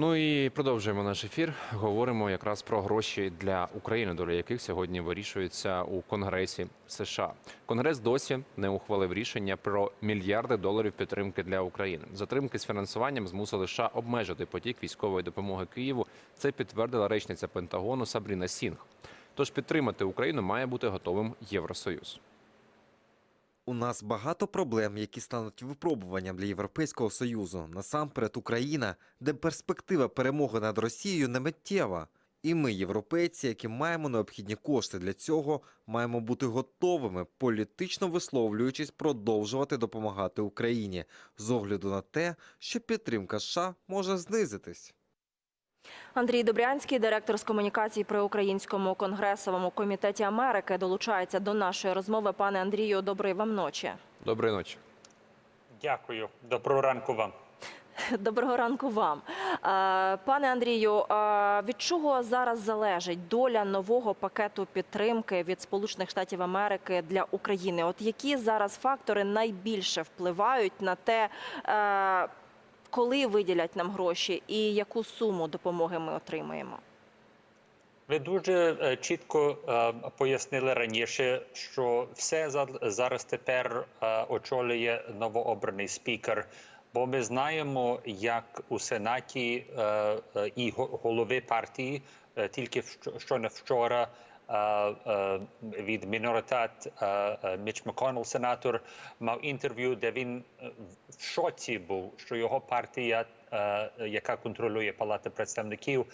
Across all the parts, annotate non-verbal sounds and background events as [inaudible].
Ну і продовжуємо наш ефір. Говоримо якраз про гроші для України, доля яких сьогодні вирішується у Конгресі США. Конгрес досі не ухвалив рішення про мільярди доларів підтримки для України. Затримки з фінансуванням змусили США обмежити потік військової допомоги Києву. Це підтвердила речниця Пентагону Сабріна Сінг. Тож підтримати Україну має бути готовим Євросоюз. У нас багато проблем, які стануть випробуванням для Європейського Союзу. Насамперед Україна, де перспектива перемоги над Росією не миттєва. І ми, європейці, які маємо необхідні кошти для цього, маємо бути готовими, політично висловлюючись, продовжувати допомагати Україні з огляду на те, що підтримка США може знизитись. Андрій Добрянський, директор з комунікацій при Українському конгресовому комітеті Америки, долучається до нашої розмови. Пане Андрію, доброї вам ночі. Доброї ночі. Дякую. Доброго ранку вам. [laughs] Доброго ранку вам, пане Андрію. Від чого зараз залежить доля нового пакету підтримки від Сполучених Штатів Америки для України? От які зараз фактори найбільше впливають на те, е, коли виділять нам гроші і яку суму допомоги ми отримаємо? Ви дуже е, чітко е, пояснили раніше, що все зараз тепер е, очолює новообраний спікер. Бо ми знаємо, як у сенаті і го- голови партії тільки що не вчора від е, е, Міч Макконнелл, сенатор, мав інтерв'ю, де він е, в шоці був, що його партія, яка контролює Палату представників,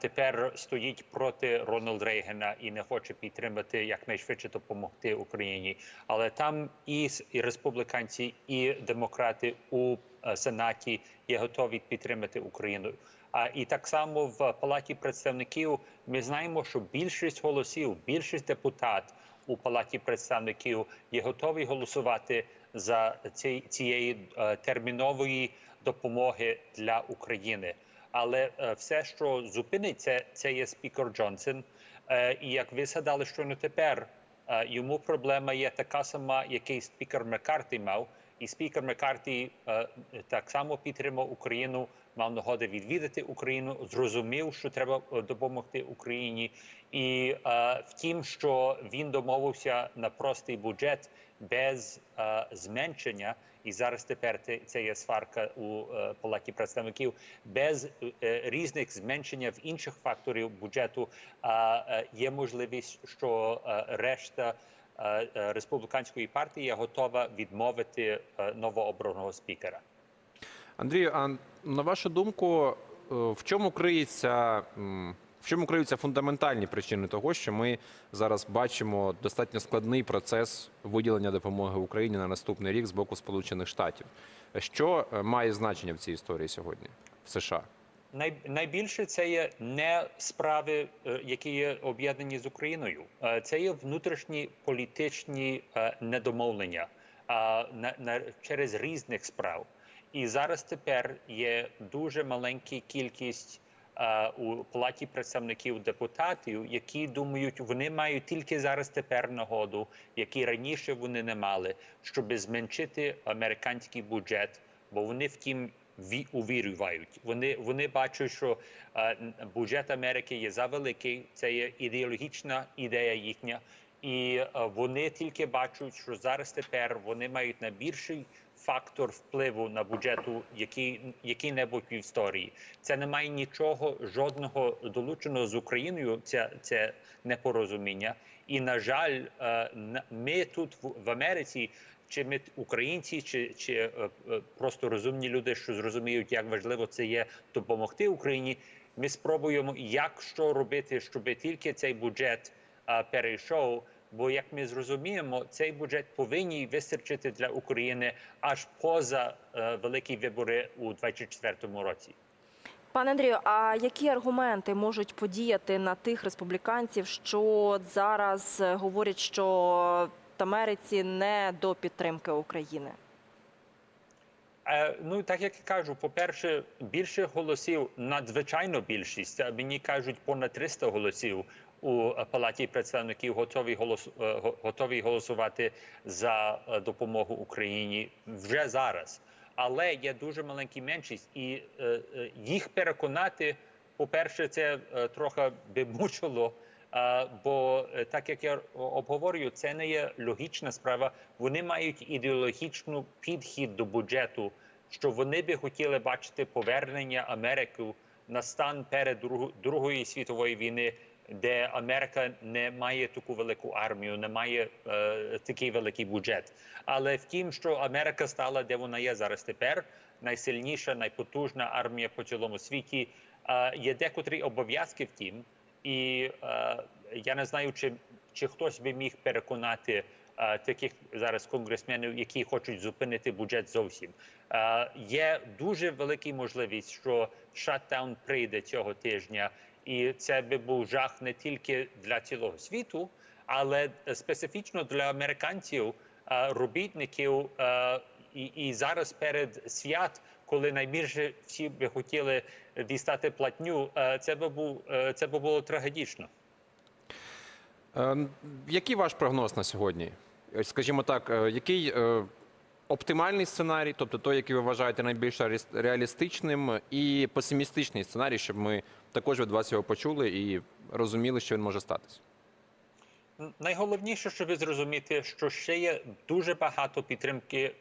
тепер стоїть проти Рональда Рейгана і не хоче підтримати якнайшвидше допомогти Україні. Але там і, республіканці, і демократи у сенаті є готові підтримати Україну. А і так само в палаті представників ми знаємо, що більшість голосів, більшість депутат у палаті представників є готові голосувати за ці, цієї е, термінової допомоги для України. Але е, все, що зупиниться, це є спікер Джонсон. Е, і як ви згадали, що не тепер йому проблема є така сама, який спікер Маккарті мав. І спікер Маккарті так само підтримав Україну, мав нагоди відвідати Україну, зрозумів, що треба е, допомогти Україні. І е, втім, що він домовився на простий бюджет без е, зменшення, і зараз тепер це, є сварка у палаті представників, без різних зменшення в інших факторів бюджету є можливість, що решта республіканської партії готова відмовити новообраного спікера. Андрію, а на вашу думку, е, в чому криється в чому криються фундаментальні причини того, що ми зараз бачимо достатньо складний процес виділення допомоги Україні на наступний рік з боку Сполучених Штатів? Що е, має значення в цій історії сьогодні в США? Найбільше це є не справи, е, які є об'єднані з Україною. Це є внутрішні політичні недомовлення через різних справ. І зараз тепер є дуже маленька кількість е, у палаті представників депутатів, які думають, вони мають тільки зараз тепер нагоду, які раніше вони не мали, щоб зменшити американський бюджет, бо вони втім ві- увірюють. Вони вони бачать, що е, бюджет Америки є завеликий, це є ідеологічна ідея їхня, і е, вони тільки бачать, що зараз тепер вони мають найбільший фактор впливу на бюджету, який який-небудь в історії. Це не має нічого жодного долученого з Україною. Це це непорозуміння. І на жаль, е, ми тут в, Америці. Чи ми українці, чи, чи е, е, просто розумні люди, що зрозуміють, як важливо це є допомогти Україні. Ми спробуємо, як що робити, щоб тільки цей бюджет перейшов. Бо як ми зрозуміємо, цей бюджет повинні вистачити для України аж поза е, великі вибори у 2024 році. Пане Андрію, а які аргументи можуть подіяти на тих республіканців, що зараз е, говорять, що в Америці не до підтримки України? Е, ну так як я кажу, по-перше, більше голосів, надзвичайно більшість. Мені кажуть, понад 300 голосів у палаті представників готові голос е, готові голосувати за е, допомогу Україні вже зараз. але є дуже маленька меншість, і е, їх переконати, по-перше, це е, трохи би мучило. Бо так як я обговорюю, це не є логічна справа. Вони мають ідеологічний підхід до бюджету, що вони би хотіли бачити повернення Америки на стан перед Другої світової війни, де Америка не має таку велику армію, не має е, такий великий бюджет. Але втім, що Америка стала, де вона є зараз тепер, найсильніша, найпотужна армія по цілому світі. Е, є декотрі обов'язки втім. І е, я не знаю, чи, чи хтось би міг переконати таких зараз конгресменів, які хочуть зупинити бюджет зовсім. Е, є дуже велика можливість, що шатдаун прийде цього тижня, і це би був жах не тільки для цілого світу, але специфічно для американців, е, робітників. Е, і, і зараз перед свят, коли найбільше всі би хотіли дістати платню, е, це би був е, це би було трагедично. Е, Який ваш прогноз на сьогодні? Е, Скажімо так, е, який оптимальний сценарій, тобто той, який ви вважаєте найбільш реаліс- реалістичним, і песимістичний сценарій, щоб ми також від вас його почули і розуміли, що він може статися? Найголовніше, щоб зрозуміти, що ще є дуже багато підтримки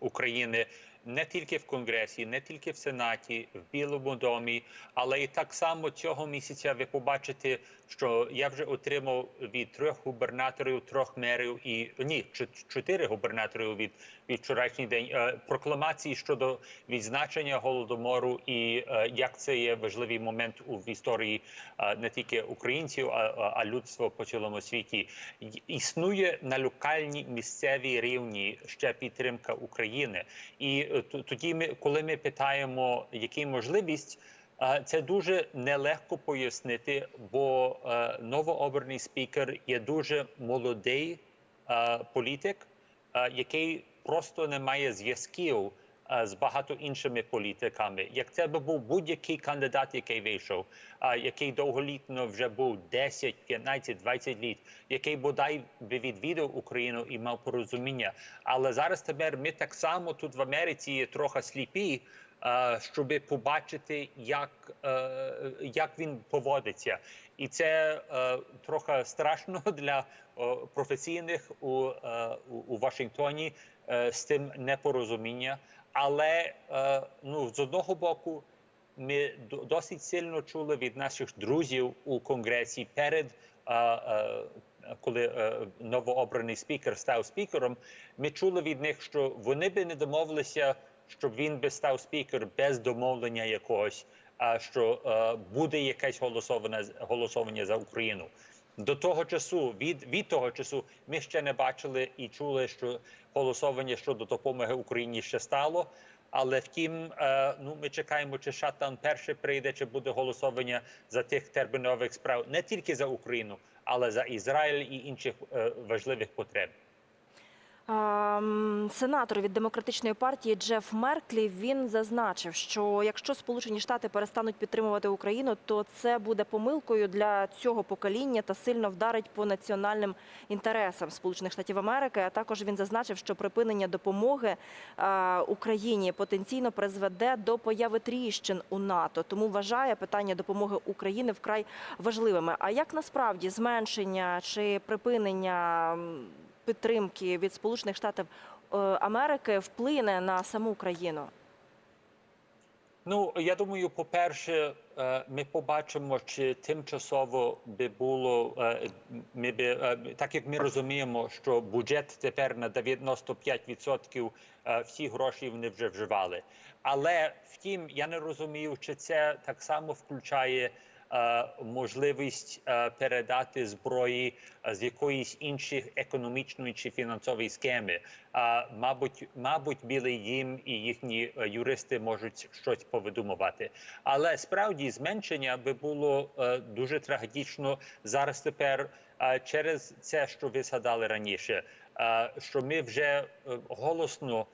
України не тільки в Конгресі, не тільки в Сенаті, в Білому домі, але і так само цього місяця ви побачите, що я вже отримав від трьох губернаторів, трьох мерів і ні, чот- чотири губернаторів від, від вчорашній день е, прокламації щодо відзначення голодомору і е, як це є важливий момент у в історії е, не тільки українців, а, а, людства по цілому світі. Існує на локальній місцевій рівні ще підтримка України, і тоді ми, коли ми питаємо, які можливість. Це дуже нелегко пояснити, бо е, новообраний спікер є дуже молодий політик, який просто не має зв'язків з багато іншими політиками. Як це би був будь-який кандидат, який вийшов, е, який довголітно вже був 10, 15, 20 літ, який бодай би відвідав Україну і мав порозуміння. Але зараз тепер ми так само тут в Америці є трохи сліпі щоб побачити, як, е, як він поводиться. І це е, трохи страшно [laughs] для е, професійних у, е, у, Вашингтоні е, з тим непорозуміння. Але е, ну, з одного боку, ми до- досить сильно чули від наших друзів у конгресі перед. е, е, коли новообраний спікер став спікером, ми чули від них, що вони би не домовилися, щоб він би став спікер без домовлення якогось, а що буде якесь голосоване голосування за Україну. До того часу, від, від того часу, ми ще не бачили і чули, що голосування щодо допомоги Україні ще стало. Але втім, е, ну ми чекаємо, чи шатан перше прийде, чи буде голосування за тих термінових справ не тільки за Україну, але за Ізраїль і інших е, важливих потреб. Сенатор від демократичної партії Джеф Мерклі він зазначив, що якщо Сполучені Штати перестануть підтримувати Україну, то це буде помилкою для цього покоління та сильно вдарить по національним інтересам Сполучених Штатів Америки. А також він зазначив, що припинення допомоги Україні потенційно призведе до появи тріщин у НАТО. Тому вважає питання допомоги України вкрай важливими. А як насправді зменшення чи припинення підтримки від Сполучених Штатів е, Америки вплине на саму країну? Ну я думаю, по-перше, е, ми побачимо, чи тимчасово би було е, ми би так, як ми розуміємо, що бюджет тепер на 95% е, всі гроші вони вже вживали. Але втім, я не розумію, чи це так само включає. Е, Можливість е, передати зброї е, з якоїсь іншої економічної чи фінансової схеми. Мабуть, мабуть, білий дім і їхні юристи можуть щось повидумувати. Але справді зменшення би було дуже трагічно зараз. Тепер через це, що ви згадали раніше, що ми вже голосно.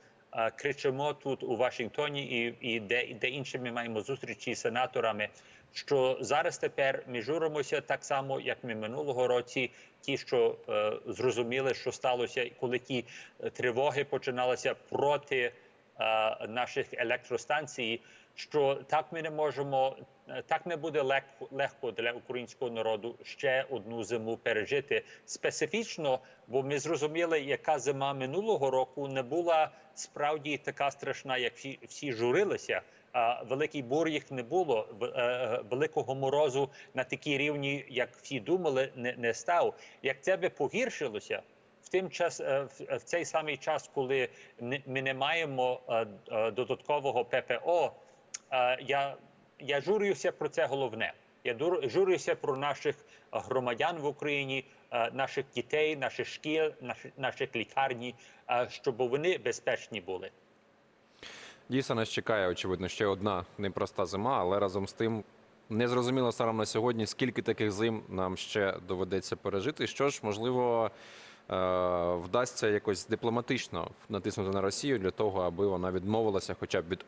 Кричимо тут у Вашингтоні і, і де, де інші ми маємо зустрічі з сенаторами, що зараз тепер ми журимося так само, як ми минулого році, ті, що е, зрозуміли, що сталося, коли ті е, тривоги починалися проти е, наших електростанцій, що так ми не можемо, е, так не буде легко, легко для українського народу ще одну зиму пережити. Специфічно, бо ми зрозуміли, яка зима минулого року не була справді така страшна, як всі, всі журилися. Великий бур їх не було. Е, Великого морозу на такій рівні, як всі думали, не, не став. Як це би погіршилося, в тим час е, в- цей самий час, коли ми не маємо е, додаткового ППО, я, я журюся про це головне. Я журюся про наших громадян в Україні, наших дітей, наших шкіл, наших, лікарні, щоб вони безпечні були. Дійсно, нас чекає, очевидно, ще одна непроста зима, але разом з тим не зрозуміло станом на сьогодні, скільки таких зим нам ще доведеться пережити. Що ж, можливо, е, вдасться якось дипломатично натиснути на Росію для того, аби вона відмовилася хоча б від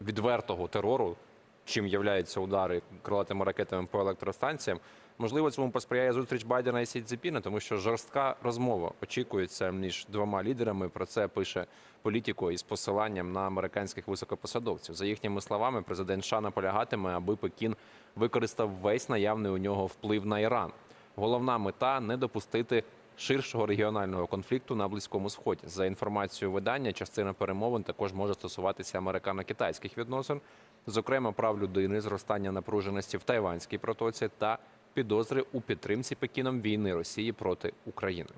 відвертого терору, чим являються удари крилатими ракетами по електростанціям. Можливо, цьому посприяє зустріч Байдена і Сі Цзіпіна, тому що жорстка розмова очікується між двома лідерами. Про це пише політико із посиланням на американських високопосадовців. За їхніми словами, президент США наполягатиме, аби Пекін використав весь наявний у нього вплив на Іран. Головна мета не допустити ширшого регіонального конфлікту на близькому сході. За інформацією видання, частина перемовин також може стосуватися американо-китайських відносин, зокрема прав людини, зростання напруженості в Тайванській протоці та підозри у підтримці Пекіном війни Росії проти України.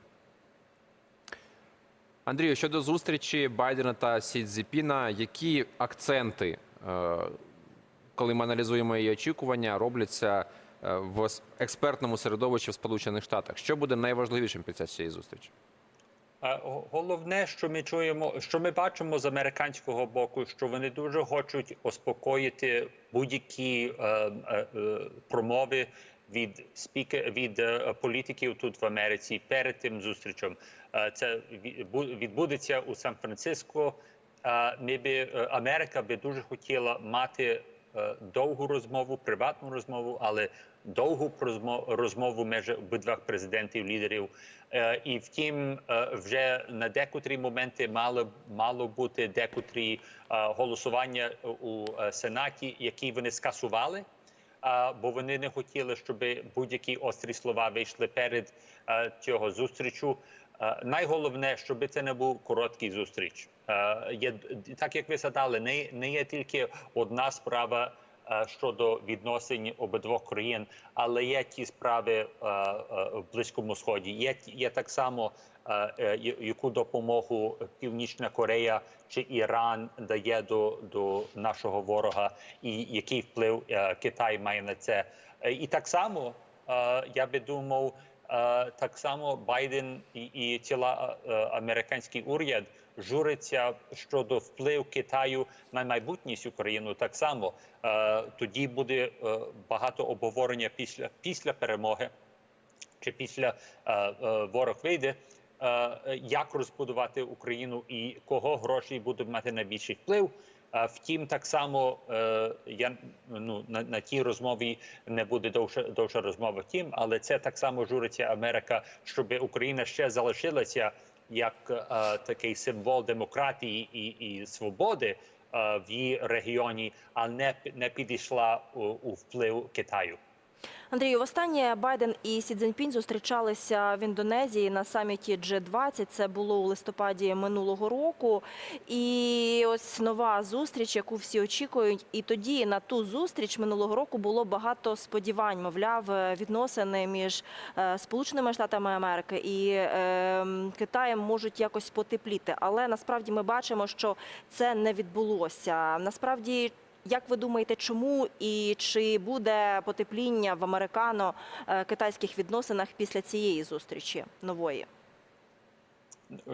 Андрію, щодо зустрічі Байдена та Сі Цзіпіна, які акценти, е, коли ми аналізуємо її очікування, робляться е, в експертному середовищі в Сполучених Штатах? Що буде найважливішим під час цієї зустрічі? Головне, що ми чуємо, що ми бачимо з американського боку, що вони дуже хочуть успокоїти будь-які е, е, е, промови від спікер від е, політиків тут в Америці перед тим зустрічем. Е, це ві- відбудеться у Сан-Франциско. Е, Ми е, Америка би дуже хотіла мати довгу розмову, приватну розмову, але довгу розмову між обидвох президентів, лідерів. І втім, вже на декотрі моменти мало мало бути декотрі голосування у сенаті, які вони скасували. Бо вони не хотіли, щоб будь-які острі слова вийшли перед е, цього зустрічу. Е, найголовне, щоб це не був короткий зустріч. Е, так, як ви згадали, не, є тільки одна справа щодо відносин обидвох країн, але є ті справи в близькому сході. Є є так само, яку допомогу Північна Корея чи Іран дає до, до нашого ворога, і який вплив е, Китай має на це. Е, І так само е, я би думав. Е, Так само Байден і, і ціла е, американський уряд журиться щодо вплив Китаю на майбутність України. Так само Е, тоді буде е, багато обговорення після після перемоги чи після е, е, ворог вийде. Е, Як розбудувати Україну і кого гроші будуть мати найбільший вплив? Е, Втім, так само е, я ну на, на тій розмові не буде довше довша розмова. Втім, але це так само журиться Америка, щоб Україна ще залишилася як е, такий символ демократії і, і свободи е, в її регіоні, а не не підійшла у, у вплив Китаю. Андрію, востаннє Байден і Сі Цзіньпінь зустрічалися в Індонезії на саміті G20. Це було у листопаді минулого року. І ось нова зустріч, яку всі очікують. І тоді на ту зустріч минулого року було багато сподівань. Мовляв, е, відносини між е, Сполученими Штатами Америки і е, Китаєм можуть якось потепліти. Але насправді ми бачимо, що це не відбулося. Насправді. Як ви думаєте, чому і чи буде потепління в американо-китайських відносинах після цієї зустрічі нової?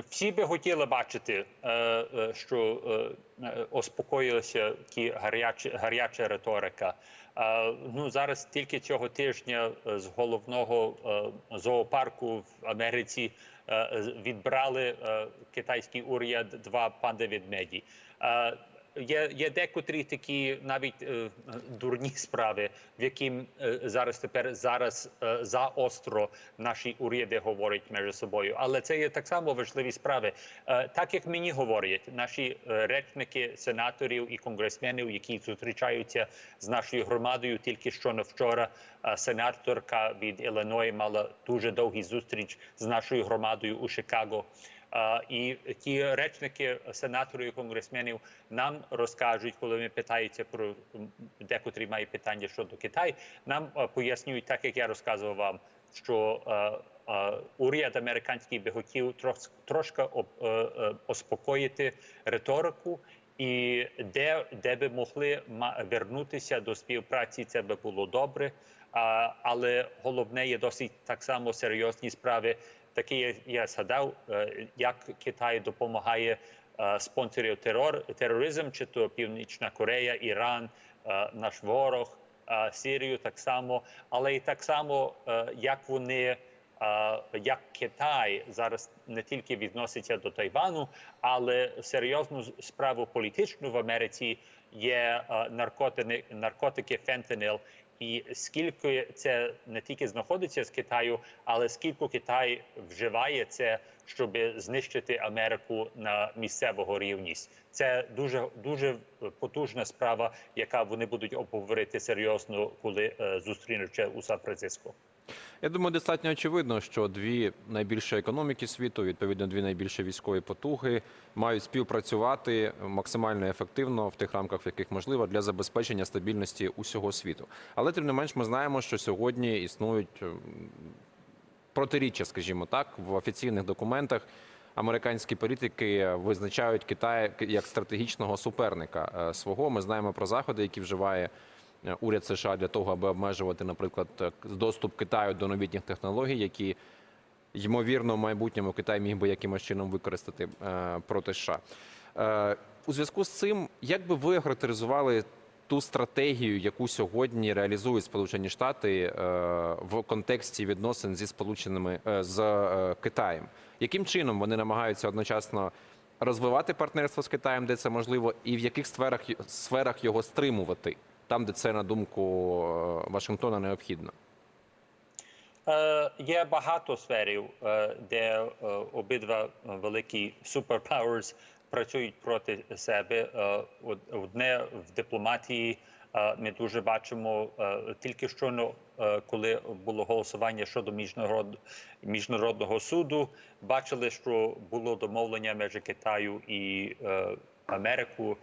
Всі би хотіли бачити, е, е, що е, е, ті гарячі, гаряча риторика. Е, Ну зараз тільки цього тижня е, з головного е, зоопарку в Америці е, відбрали е, китайський уряд два панда ведмеді. Е, є, є декотрі такі навіть е, дурні справи, в яким е, зараз тепер зараз е, заостро наші уряди говорять між собою. Але це є так само важливі справи. Е, так як мені говорять, наші е, речники сенаторів і конгресменів, які зустрічаються з нашою громадою, тільки що на вчора е, сенаторка від Іллиної мала дуже довгий зустріч з нашою громадою у Чикаго. І ті речники сенаторів і конгресменів нам розкажуть, коли ми питаються про декотрі мають питання щодо Китаю, нам пояснюють, так як я розказував вам, що уряд американський би хотів трош, трошки е, е, успокоїти риторику. І де, де би могли вернутися до співпраці, це би було добре. Але головне є досить так само серйозні справи. Такі я- згадав, е, як Китай допомагає е, спонсорів терор, тероризм, чи то Північна Корея, Іран, е, наш ворог, Сирію так само, але і так само, як вони. Як Китай зараз не тільки відноситься до Тайвану, але серйозну справу політичну в Америці є наркотики, наркотики фентанил. І скільки це не тільки знаходиться з Китаю, але скільки Китай вживає це, щоб знищити Америку на місцевого рівність. Це дуже дуже потужна справа, яка вони будуть обговорити серйозно, коли е, зустрінуться у Сан-Франциско. Я думаю, достатньо очевидно, що дві найбільші економіки світу, відповідно, дві найбільші військові потуги, мають співпрацювати максимально ефективно в тих рамках, в яких можливо, для забезпечення стабільності усього світу. Але тим не менш, ми знаємо, що сьогодні існують ем, протиріччя, скажімо так, в офіційних документах. Американські політики визначають Китай як стратегічного суперника е, свого. Ми знаємо про заходи, які вживає уряд США для того, аби обмежувати, наприклад, е, доступ Китаю до новітніх технологій, які ймовірно в майбутньому Китай міг би якимось чином використати е, проти США. Е, У зв'язку з цим, як би ви охарактеризували ту стратегію, яку сьогодні реалізують Сполучені Штати е, в контексті відносин зі Сполученими е, з е, Китаєм? Яким чином вони намагаються одночасно розвивати партнерство з Китаєм, де це можливо, і в яких сферах сферах його стримувати, там, де це на думку е, Вашингтона необхідно? Е, Є багато сферів, е, де обидва великі суперпауерс працюють проти себе. Одне в дипломатії ми дуже бачимо тільки що коли було голосування щодо міжнарод... міжнародного суду, бачили, що було домовлення між Китаю і Америку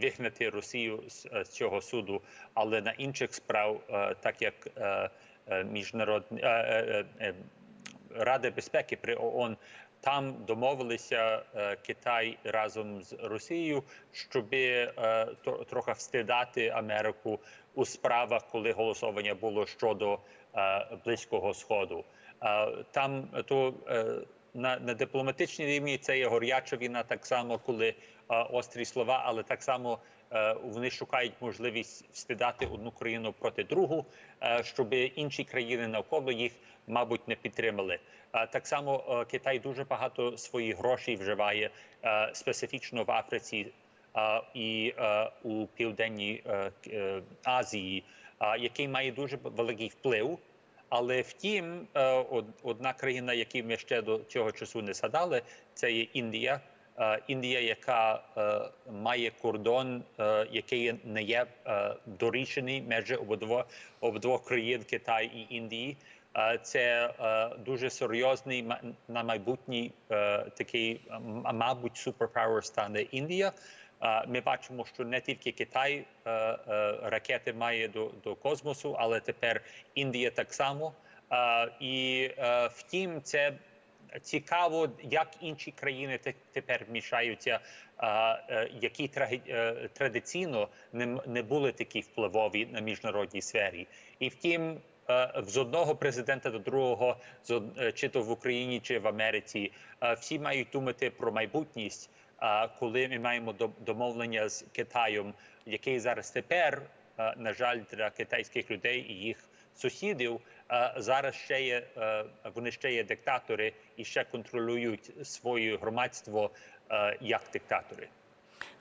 вигнати Росію з, е, цього суду, але на інших справ, е, так як е, е, міжнародні е, е, е, Рада безпеки при ООН, там домовилися е, Китай разом з Росією, щоб е, трохи встидати Америку у справах, коли голосування було щодо е, близького сходу. Е, Там то е, на, дипломатичній рівні це є горяча війна, так само, коли е, острі слова, але так само е, вони шукають можливість встидати одну країну проти другу, е, щоб інші країни навколо їх, мабуть, не підтримали. Так само е, Китай дуже багато своїх грошей вживає специфічно в Африці і у південній Азії, який має дуже великий вплив. Але втім, одна країна, яку ми ще до цього часу не згадали, це є Індія. Е, Індія, яка е, має кордон, е, який не є дорічений між обидвох країн Китай і Індії. Це дуже серйозний на майбутній такий, мабуть, суперпауер стане Індія. Ми бачимо, що не тільки Китай ракети має до, до космосу, але тепер Індія так само. І втім, це цікаво, як інші країни те- тепер вмішаються, е, е, які е, традиційно не, були такі впливові на міжнародній сфері. І втім, з одного президента до другого, чи то в Україні, чи в Америці, всі мають думати про майбутність. Коли ми маємо до- домовлення з Китаєм, який зараз тепер, на жаль, для китайських людей і їх сусідів, зараз ще є е, вони ще є диктатори і ще контролюють своє громадство е, як диктатори.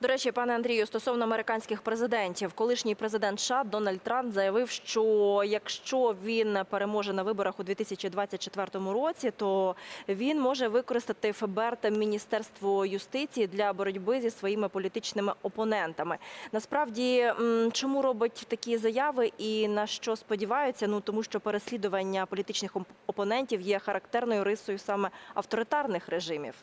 До речі, пане Андрію, стосовно американських президентів, колишній президент США Дональд Трамп заявив, що якщо він переможе на виборах у 2024 році, то він може використати ФБР та Міністерство юстиції для боротьби зі своїми політичними опонентами. Насправді, чому робить такі заяви і на що сподіваються? Ну тому що переслідування політичних опонентів є характерною рисою саме авторитарних режимів.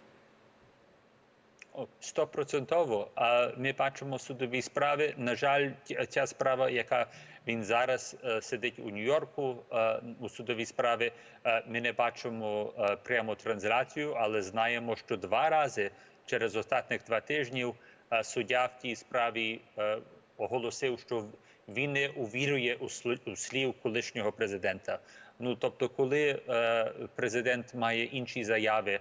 Стопроцентово. Ми бачимо судові справи. На жаль, ця справа, яка він зараз е, сидить у Нью-Йорку е, у судовій справі, е, ми не бачимо прямо трансляцію, але знаємо, що два рази через останніх два тижнів суддя в тій справі оголосив, що він не увірує у слів колишнього президента. Ну тобто, коли президент має інші заяви,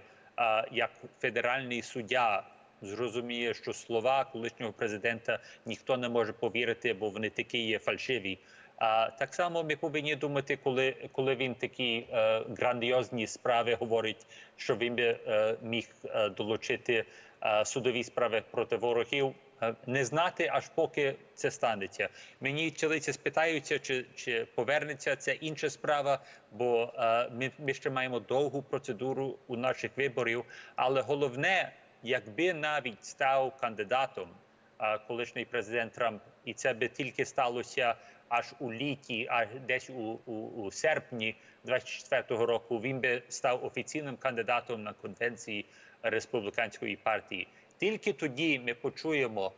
як федеральний суддя зрозуміє, що слова колишнього президента ніхто не може повірити, бо вони такі є фальшиві. А так само ми повинні думати, коли, коли він такі е, грандіозні справи говорить, що він би е, міг е, долучити е, судові справи проти ворогів. е, Не знати аж поки це станеться. Мені чоловіці спитаються, чи, чи повернеться це інша справа, бо е, ми, ми ще маємо довгу процедуру у наших виборів. Але головне, якби навіть став кандидатом колишній президент Трамп, і це би тільки сталося аж у літі, аж десь у, у, у серпні 24-го року, він би став офіційним кандидатом на конвенції республіканської партії. Тільки тоді ми почуємо,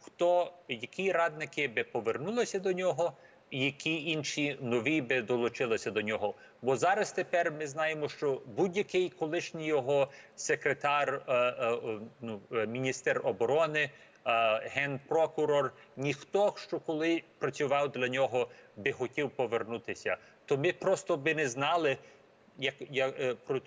хто які радники би повернулися до нього, які інші нові би долучилися до нього. Бо зараз тепер ми знаємо, що будь-який колишній його секретар, е, е, е, ну, міністр оборони, генпрокурор, ніхто, що коли працював для нього, би хотів повернутися. То ми просто би не знали, як, як про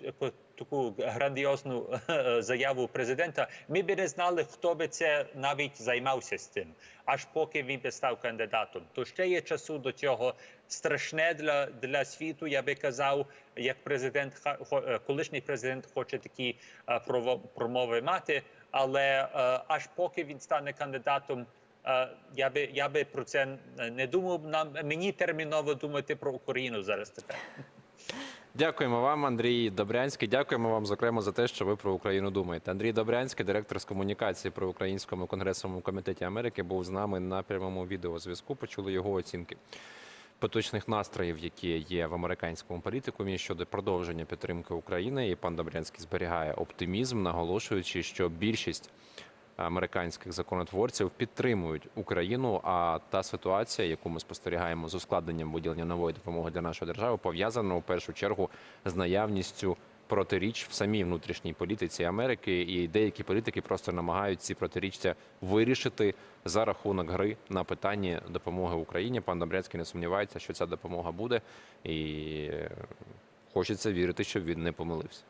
таку грандіозну е, заяву президента, ми би не знали, хто би це навіть займався з цим, аж поки він би став кандидатом. То ще є часу до цього. Страшне для, для світу, я би казав, як президент е, колишній президент хоче такі е, промови мати, але аж поки він стане кандидатом. Я би я би про це не думав. Нам мені терміново думати про Україну зараз тепер. Дякуємо вам, Андрій Добрянський. Дякуємо вам, зокрема, за те, що ви про Україну думаєте. Андрій Добрянський, директор з комунікації при Українському конгресовому комітеті Америки, був з нами на прямому відеозв'язку. Почули його оцінки поточних настроїв, які є в американському політикумі щодо продовження підтримки України. І пан Добрянський зберігає оптимізм, наголошуючи, що більшість американських законотворців підтримують Україну. А та ситуація, яку ми спостерігаємо з ускладненням виділення нової допомоги для нашої держави, пов'язана у першу чергу з наявністю протиріч в самій внутрішній політиці Америки, і деякі політики просто намагаються ці протиріччя вирішити за рахунок гри на питанні допомоги Україні. Пан Добрянський не сумнівається, що ця допомога буде, і хочеться вірити, що він не помилився.